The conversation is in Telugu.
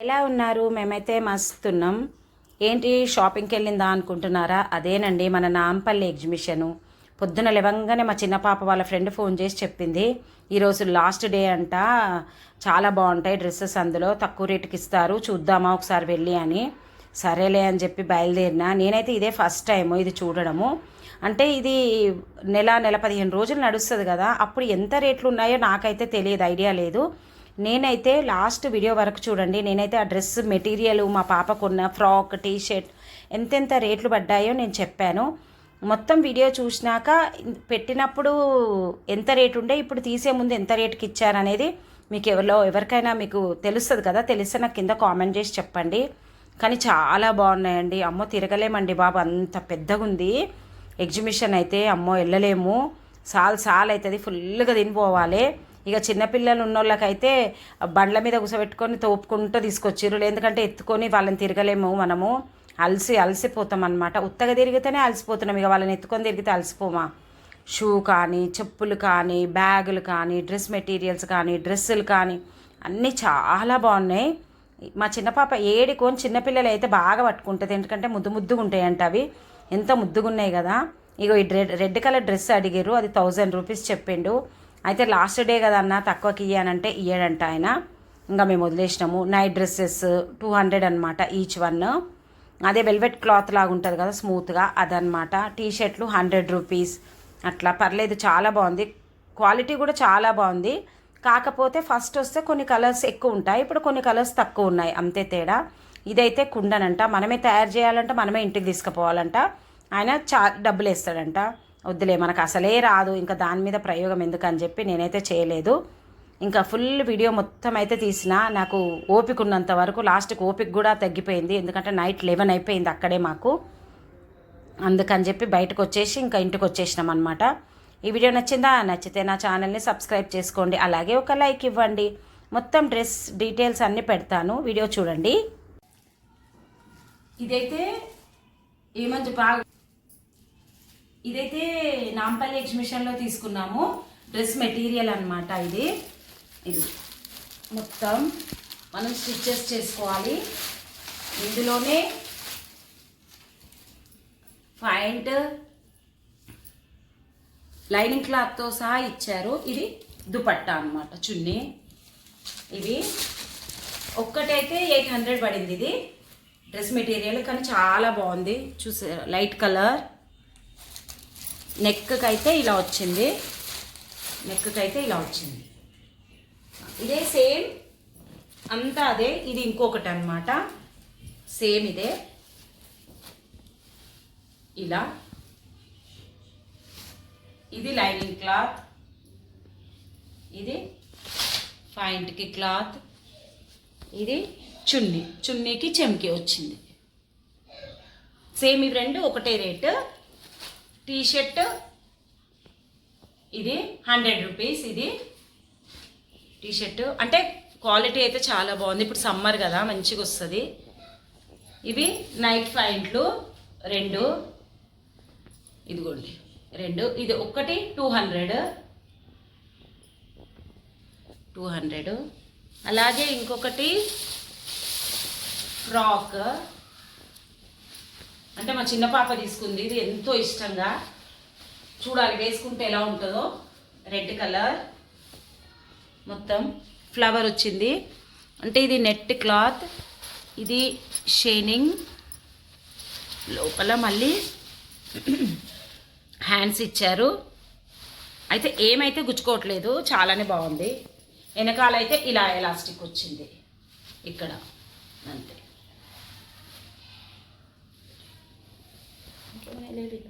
ఎలా ఉన్నారు? మేమైతే మస్తున్నాం. ఏంటి? షాపింగ్కి వెళ్ళిందా అనుకుంటున్నారా? అదేనండి మన నాంపల్లి ఎగ్జిబిషను. పొద్దున లేవంగానే మా చిన్న పాప వాళ్ళ ఫ్రెండ్ ఫోన్ చేసి చెప్పింది. ఈరోజు లాస్ట్ డే అంట. చాలా బాగుంటాయి డ్రెస్సెస్ అందులో. తక్కువ రేటుకి ఇస్తారు. చూద్దామా ఒకసారి వెళ్ళి అని. సరేలే అని చెప్పి బయలుదేరిన. నేనైతే ఇదే ఫస్ట్ టైం ఇది చూడడము. అంటే ఇది నెల నెల పదిహేను రోజులు నడుస్తుంది కదా. అప్పుడు ఎంత రేట్లు ఉన్నాయో నాకైతే తెలియదు ఐడియా లేదు. నేనైతే లాస్ట్ వీడియో వరకు చూడండి నేనైతే ఆ డ్రెస్ మెటీరియల్ మా పాపకున్న ఫ్రాక్ టీ షర్ట్ ఎంతెంత రేట్లు పడ్డాయో నేను చెప్పాను. మొత్తం వీడియో చూసినాక పెట్టినప్పుడు ఎంత రేటు ఉండే ఇప్పుడు తీసే ముందు ఎంత రేటుకి ఇచ్చారనేది మీకు ఎవరిలో ఎవరికైనా మీకు తెలుస్తుంది కదా తెలిస్తే నాకు కింద కామెంట్ చేసి చెప్పండి. కానీ చాలా బాగున్నాయండి. అమ్మో తిరగలేమండి బాబు అంత పెద్దగా ఉంది ఎగ్జిబిషన్ అయితే అమ్మో వెళ్ళలేము. సాల్ సాల్ అవుతుంది ఫుల్గా తినిపోవాలి. ఇక చిన్నపిల్లలు ఉన్నోళ్ళకైతే బండ్ల మీద కూసబెట్టుకొని తోపుకుంటూ తీసుకొచ్చిర్రు. ఎందుకంటే ఎత్తుకొని వాళ్ళని తిరగలేము మనము. అలసి అలసిపోతాం అనమాట ఉత్తగా తిరిగితేనే అలసిపోతున్నాం. ఇక వాళ్ళని ఎత్తుకొని తిరిగితే అలసిపోమా? షూ కానీ చెప్పులు కానీ బ్యాగులు కానీ డ్రెస్ మెటీరియల్స్ కానీ డ్రెస్సులు కానీ అన్నీ చాలా బాగున్నాయి. మా చిన్న పాప ఏడికొని చిన్నపిల్లలు అయితే బాగా పట్టుకుంటుంది. ఎందుకంటే ముద్దు ముద్దుగా ఉంటాయంట అవి. ఎంత ముద్దుగా ఉన్నాయి కదా. ఇగో ఈ రెడ్ రెడ్ కలర్ డ్రెస్ అడిగారు అది థౌజండ్ రూపీస్ చెప్పిండు. అయితే లాస్ట్ డే కదా అన్న తక్కువకి ఇయ్యానంటే ఇయ్యాడంట ఆయన. ఇంకా మేము వదిలేసినాము. నైట్ డ్రెస్సెస్ టూ హండ్రెడ్ అనమాట ఈచ్ వన్ అదే వెల్వెట్ క్లాత్ లాగా ఉంటుంది కదా స్మూత్గా అదనమాట టీ షర్ట్లు హండ్రెడ్ రూపీస్ అట్లా పర్లేదు చాలా బాగుంది. క్వాలిటీ కూడా చాలా బాగుంది. కాకపోతే ఫస్ట్ వస్తే కొన్ని కలర్స్ ఎక్కువ ఉంటాయి. ఇప్పుడు కొన్ని కలర్స్ తక్కువ ఉన్నాయి. అంతే తేడా. ఇదైతే కుండనంట. మనమే తయారు చేయాలంట మనమే ఇంటికి తీసుకుపోవాలంట. ఆయన చా డబ్బులు వేస్తాడంట. వద్దులే మనకు అసలే రాదు ఇంకా దాని మీద ప్రయోగం ఎందుకని చెప్పి నేనైతే చేయలేదు. ఇంకా ఫుల్ వీడియో మొత్తం అయితే తీసిన నాకు ఓపిక ఉన్నంత వరకు లాస్ట్కి ఓపిక కూడా తగ్గిపోయింది. ఎందుకంటే నైట్ లెవెన్ అయిపోయింది అక్కడే మాకు. అందుకని చెప్పి బయటకు వచ్చేసి ఇంకా ఇంటికి వచ్చేసినాం అనమాట ఈ వీడియో నచ్చిందా? నచ్చితే నా ఛానల్ని సబ్స్క్రైబ్ చేసుకోండి. అలాగే ఒక లైక్ ఇవ్వండి. మొత్తం డ్రెస్ డీటెయిల్స్ అన్నీ పెడతాను. వీడియో చూడండి. ఇదైతే ఏమంటే బాగా ఇదైతే నాంపల్లి ఎగ్జిబిషన్లో తీసుకున్నాము. డ్రెస్ మెటీరియల్ అనమాట ఇది. ఇది మొత్తం మనం స్టిచ్చెస్ చేసుకోవాలి. ఇందులోనే పాయింట్ లైనింగ్ క్లాత్తో సహా ఇచ్చారు. ఇది దుపట్టా అనమాట చున్నీ. ఇవి ఒక్కటైతే ఎయిట్ హండ్రెడ్ పడింది ఇది. డ్రెస్ మెటీరియల్ కానీ చాలా బాగుంది. చూసే లైట్ కలర్. నెక్కి అయితే ఇలా వచ్చింది. నెక్కి అయితే ఇలా వచ్చింది. ఇదే సేమ్ అంతా అదే ఇది ఇంకొకటి అనమాట సేమ్ ఇదే. ఇలా. ఇది లైనింగ్ క్లాత్. ఇది పాయింట్కి క్లాత్. ఇది చున్నీ చున్నీకి చెమ్కి వచ్చింది. సేమ్ ఇవి రెండు ఒకటే రేటు. టీ షర్ట్ ఇది హండ్రెడ్ రూపీస్ ఇది టీ షర్ట్ అంటే క్వాలిటీ అయితే చాలా బాగుంది. ఇప్పుడు సమ్మర్ కదా మంచిగా వస్తుంది. ఇవి నైట్ ప్యాంట్లు రెండు. ఇదిగోండి రెండు. ఇది ఒక్కటి టూ హండ్రెడ్. Two hundred. అలాగే ఇంకొకటి ఫ్రాక్. అంటే మా చిన్న పాప తీసుకుంది. ఇది ఎంతో ఇష్టంగా. చూడాలి వేసుకుంటే ఎలా ఉంటుందో. రెడ్ కలర్ మొత్తం ఫ్లవర్ వచ్చింది. అంటే ఇది నెట్ క్లాత్ ఇది షైనింగ్ లోపల మళ్ళీ హ్యాండ్స్ ఇచ్చారు. అయితే ఏమైతే గుచ్చుకోవట్లేదు చాలానే బాగుంది. వెనకాల అయితే ఇలా ఎలాస్టిక్ వచ్చింది. ఇక్కడ. అంతే. లేదు